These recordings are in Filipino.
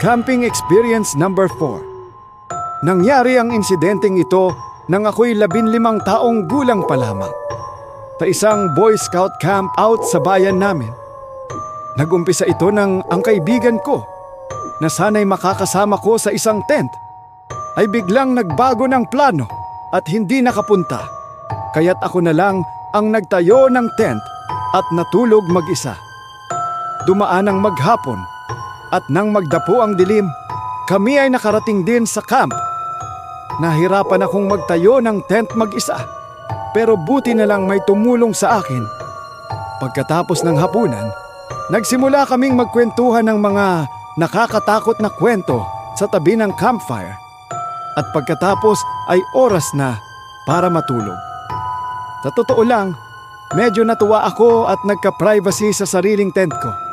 Camping Experience Number 4 Nangyari ang insidenteng ito nang ako'y labinlimang taong gulang pa lamang. Sa isang Boy Scout camp out sa bayan namin. Nagumpisa ito ng ang kaibigan ko na sana'y makakasama ko sa isang tent ay biglang nagbago ng plano at hindi nakapunta. Kaya't ako na lang ang nagtayo ng tent at natulog mag-isa. Dumaan ang maghapon at nang magdapo ang dilim, kami ay nakarating din sa camp. Nahirapan akong magtayo ng tent mag-isa, pero buti na lang may tumulong sa akin. Pagkatapos ng hapunan, nagsimula kaming magkwentuhan ng mga nakakatakot na kwento sa tabi ng campfire. At pagkatapos ay oras na para matulog. Sa totoo lang, medyo natuwa ako at nagka-privacy sa sariling tent ko.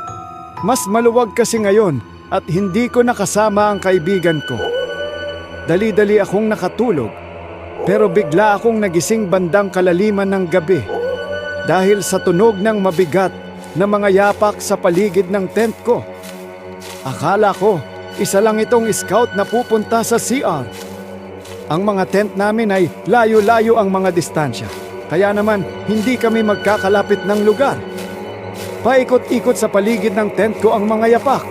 Mas maluwag kasi ngayon at hindi ko nakasama ang kaibigan ko. Dali-dali akong nakatulog pero bigla akong nagising bandang kalaliman ng gabi dahil sa tunog ng mabigat na mga yapak sa paligid ng tent ko. Akala ko isa lang itong scout na pupunta sa CR. Ang mga tent namin ay layo-layo ang mga distansya. Kaya naman hindi kami magkakalapit ng lugar. Paikot-ikot sa paligid ng tent ko ang mga yapak.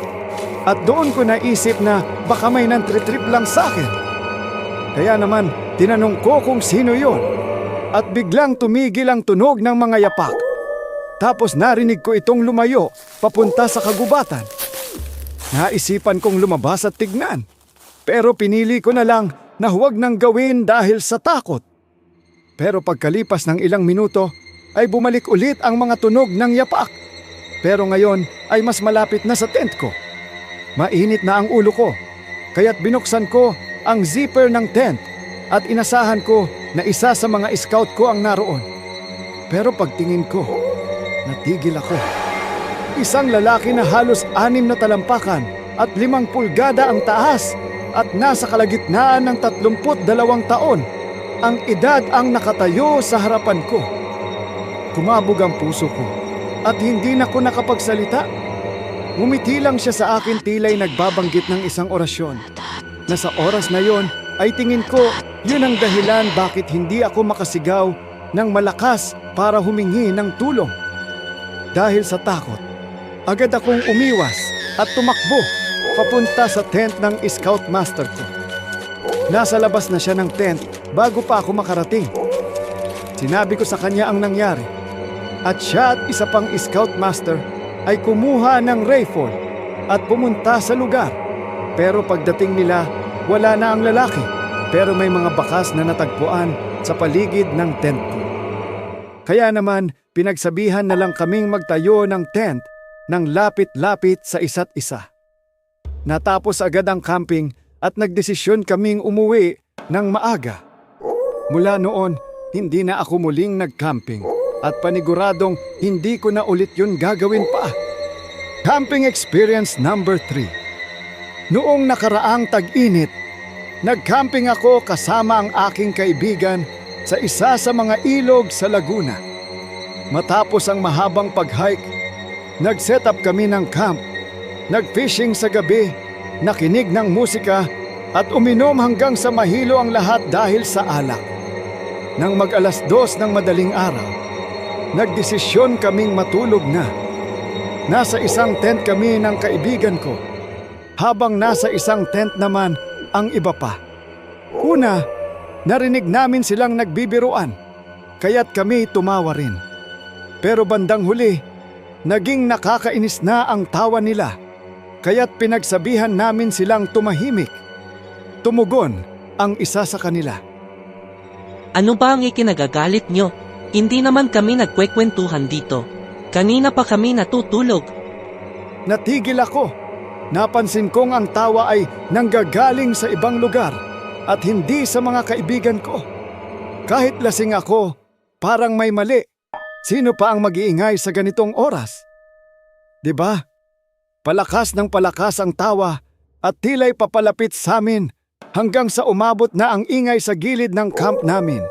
At doon ko naisip na baka may nantritrip lang sa akin. Kaya naman tinanong ko kung sino yon. At biglang tumigil ang tunog ng mga yapak. Tapos narinig ko itong lumayo papunta sa kagubatan. Naisipan kong lumabas at tignan. Pero pinili ko na lang na huwag nang gawin dahil sa takot. Pero pagkalipas ng ilang minuto, ay bumalik ulit ang mga tunog ng yapak. Pero ngayon ay mas malapit na sa tent ko. Mainit na ang ulo ko, kaya't binuksan ko ang zipper ng tent at inasahan ko na isa sa mga scout ko ang naroon. Pero pagtingin ko, natigil ako. Isang lalaki na halos anim na talampakan at limang pulgada ang taas at nasa kalagitnaan ng tatlumput dalawang taon. Ang edad ang nakatayo sa harapan ko. Kumabog ang puso ko at hindi na ko nakapagsalita. Ngumiti lang siya sa akin tila'y nagbabanggit ng isang orasyon. Na sa oras na yon ay tingin ko yun ang dahilan bakit hindi ako makasigaw ng malakas para humingi ng tulong. Dahil sa takot, agad akong umiwas at tumakbo papunta sa tent ng scout master ko. Nasa labas na siya ng tent bago pa ako makarating. Sinabi ko sa kanya ang nangyari at siya at isa pang scout master ay kumuha ng rifle at pumunta sa lugar. Pero pagdating nila, wala na ang lalaki pero may mga bakas na natagpuan sa paligid ng tent ko. Kaya naman, pinagsabihan na lang kaming magtayo ng tent ng lapit-lapit sa isa't isa. Natapos agad ang camping at nagdesisyon kaming umuwi ng maaga. Mula noon, hindi na ako muling nag-camping at paniguradong hindi ko na ulit yun gagawin pa. Camping experience number 3. Noong nakaraang tag-init, nag-camping ako kasama ang aking kaibigan sa isa sa mga ilog sa Laguna. Matapos ang mahabang pag-hike, nag-set up kami ng camp, nag-fishing sa gabi, nakinig ng musika at uminom hanggang sa mahilo ang lahat dahil sa alak. Nang mag-alas dos ng madaling araw, nagdesisyon kaming matulog na. Nasa isang tent kami ng kaibigan ko, habang nasa isang tent naman ang iba pa. Una, narinig namin silang nagbibiruan, kaya't kami tumawa rin. Pero bandang huli, naging nakakainis na ang tawa nila, kaya't pinagsabihan namin silang tumahimik. Tumugon ang isa sa kanila. Ano ba ang ikinagagalit nyo? Hindi naman kami nagkwekwentuhan dito. Kanina pa kami natutulog. Natigil ako. Napansin kong ang tawa ay nanggagaling sa ibang lugar at hindi sa mga kaibigan ko. Kahit lasing ako, parang may mali. Sino pa ang mag-iingay sa ganitong oras? 'Di ba? Palakas ng palakas ang tawa at tila'y papalapit sa amin hanggang sa umabot na ang ingay sa gilid ng camp namin.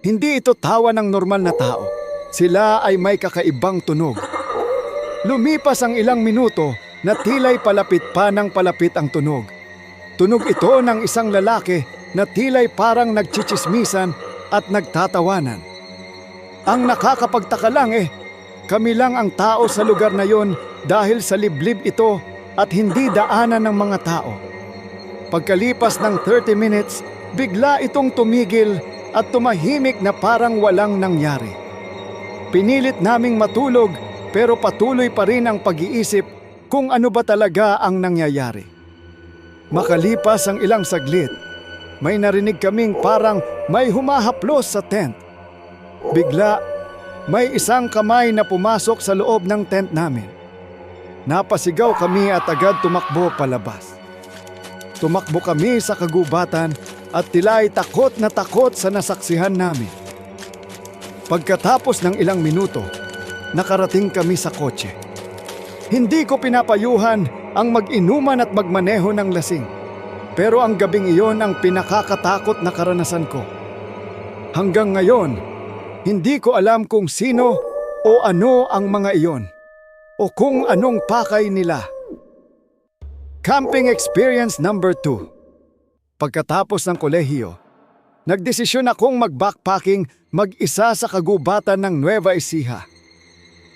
Hindi ito tawa ng normal na tao. Sila ay may kakaibang tunog. Lumipas ang ilang minuto na tila'y palapit pa ng palapit ang tunog. Tunog ito ng isang lalaki na tila'y parang nagchichismisan at nagtatawanan. Ang nakakapagtaka lang eh, kami lang ang tao sa lugar na yon dahil sa liblib ito at hindi daanan ng mga tao. Pagkalipas ng 30 minutes, bigla itong tumigil at tumahimik na parang walang nangyari. Pinilit naming matulog pero patuloy pa rin ang pag-iisip kung ano ba talaga ang nangyayari. Makalipas ang ilang saglit, may narinig kaming parang may humahaplos sa tent. Bigla, may isang kamay na pumasok sa loob ng tent namin. Napasigaw kami at agad tumakbo palabas. Tumakbo kami sa kagubatan at tila'y takot na takot sa nasaksihan namin. Pagkatapos ng ilang minuto, nakarating kami sa kotse. Hindi ko pinapayuhan ang mag-inuman at magmaneho ng lasing. Pero ang gabing iyon ang pinakakatakot na karanasan ko. Hanggang ngayon, hindi ko alam kung sino o ano ang mga iyon o kung anong pakay nila. Camping experience number 2. Pagkatapos ng kolehiyo, nagdesisyon akong mag-backpacking mag-isa sa kagubatan ng Nueva Ecija.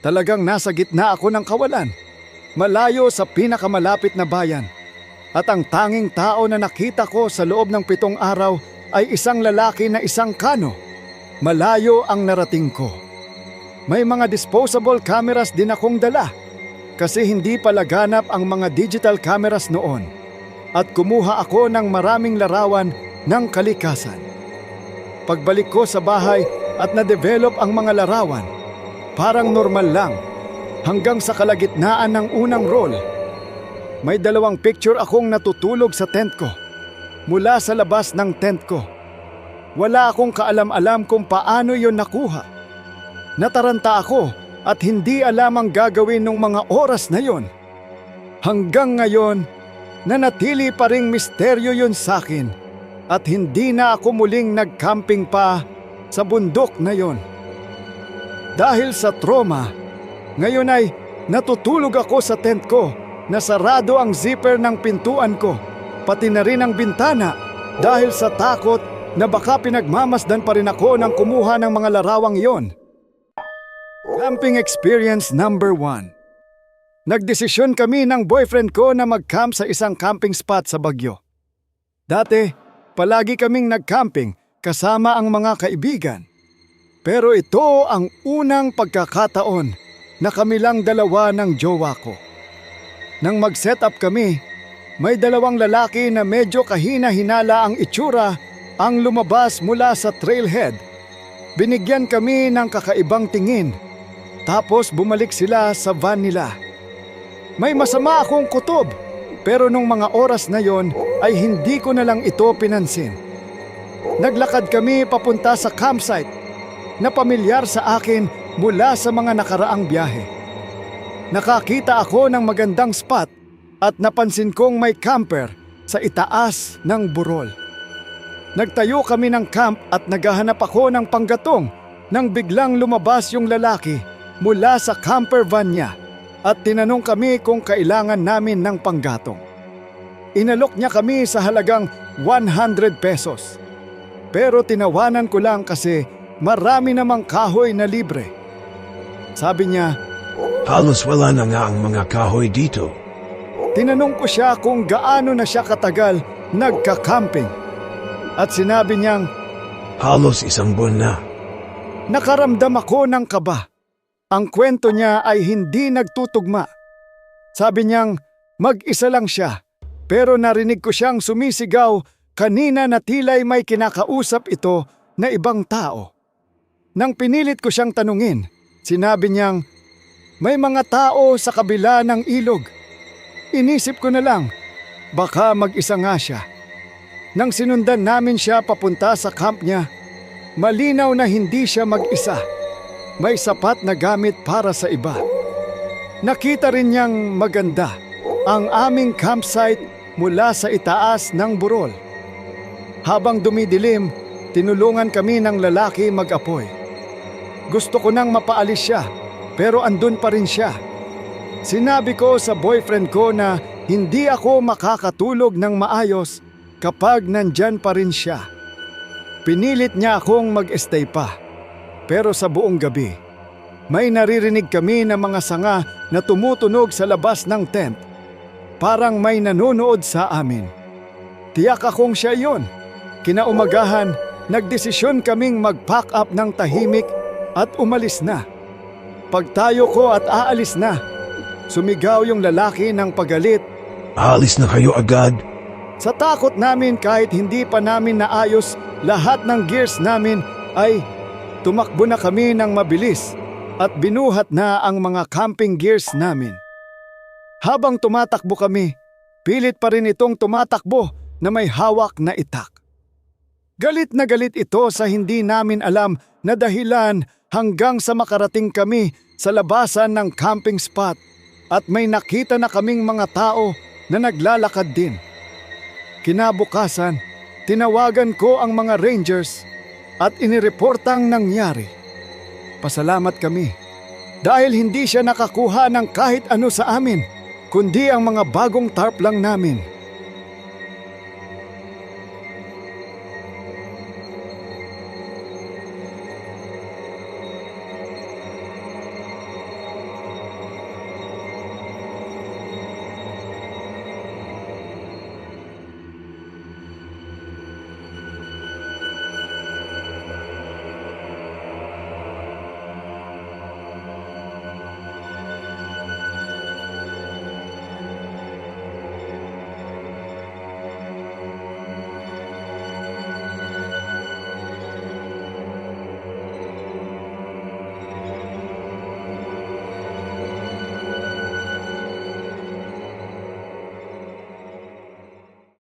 Talagang nasa gitna ako ng kawalan, malayo sa pinakamalapit na bayan. At ang tanging tao na nakita ko sa loob ng pitong araw ay isang lalaki na isang kano. Malayo ang narating ko. May mga disposable cameras din akong dala kasi hindi pa laganap ang mga digital cameras noon. At kumuha ako ng maraming larawan ng kalikasan. Pagbalik ko sa bahay at na-develop ang mga larawan, parang normal lang hanggang sa kalagitnaan ng unang roll. May dalawang picture akong natutulog sa tent ko mula sa labas ng tent ko. Wala akong kaalam-alam kung paano yon nakuha. Nataranta ako at hindi alam ang gagawin ng mga oras na yon. Hanggang ngayon, nanatili pa ring misteryo yon sa akin at hindi na ako muling nagcamping pa sa bundok na yon. Dahil sa trauma, ngayon ay natutulog ako sa tent ko na sarado ang zipper ng pintuan ko, pati na rin ang bintana dahil sa takot na baka pinagmamasdan pa rin ako ng kumuha ng mga larawang iyon. Camping experience number one. Nagdesisyon kami ng boyfriend ko na mag-camp sa isang camping spot sa Bagyo. Dati, palagi kaming nag-camping kasama ang mga kaibigan. Pero ito ang unang pagkakataon na kami lang dalawa ng jowa ko. Nang mag-set up kami, may dalawang lalaki na medyo kahina-hinala ang itsura ang lumabas mula sa trailhead. Binigyan kami ng kakaibang tingin. Tapos bumalik sila sa van nila. May masama akong kutob, pero nung mga oras na yon ay hindi ko na lang ito pinansin. Naglakad kami papunta sa campsite na pamilyar sa akin mula sa mga nakaraang biyahe. Nakakita ako ng magandang spot at napansin kong may camper sa itaas ng burol. Nagtayo kami ng camp at naghahanap ako ng panggatong nang biglang lumabas yung lalaki mula sa camper van niya at tinanong kami kung kailangan namin ng panggatong. Inalok niya kami sa halagang 100 pesos. Pero tinawanan ko lang kasi marami namang kahoy na libre. Sabi niya, Halos wala na nga ang mga kahoy dito. tinanong ko siya kung gaano na siya katagal nagka-camping. At sinabi niyang, Halos isang buwan na. Nakaramdam ako ng kaba. Ang kwento niya ay hindi nagtutugma. Sabi niyang mag-isa lang siya, pero narinig ko siyang sumisigaw kanina na tila'y may kinakausap ito na ibang tao. Nang pinilit ko siyang tanungin, sinabi niyang, may mga tao sa kabila ng ilog. Inisip ko na lang, baka mag-isa nga siya. Nang sinundan namin siya papunta sa camp niya, malinaw na hindi siya mag-isa. May sapat na gamit para sa iba. Nakita rin niyang maganda ang aming campsite mula sa itaas ng burol. Habang dumidilim, tinulungan kami ng lalaki mag-apoy. Gusto ko nang mapaalis siya, pero andun pa rin siya. Sinabi ko sa boyfriend ko na hindi ako makakatulog ng maayos kapag nandyan pa rin siya. Pinilit niya akong mag-stay pa. Pero sa buong gabi, may naririnig kami ng mga sanga na tumutunog sa labas ng tent. Parang may nanonood sa amin. Tiyak akong siya yon. Kinaumagahan, nagdesisyon kaming mag-pack up ng tahimik at umalis na. Pagtayo ko at aalis na, sumigaw yung lalaki ng pagalit Alis na kayo agad. sa takot namin kahit hindi pa namin naayos lahat ng gears namin ay tumakbo na kami ng mabilis at binuhat na ang mga camping gears namin. Habang tumatakbo kami, pilit pa rin itong tumatakbo na may hawak na itak. Galit na galit ito sa hindi namin alam na dahilan hanggang sa makarating kami sa labasan ng camping spot at may nakita na kaming mga tao na naglalakad din. Kinabukasan, tinawagan ko ang mga rangers at inireportang nangyari. Pasalamat kami dahil hindi siya nakakuha ng kahit ano sa amin, kundi ang mga bagong tarp lang namin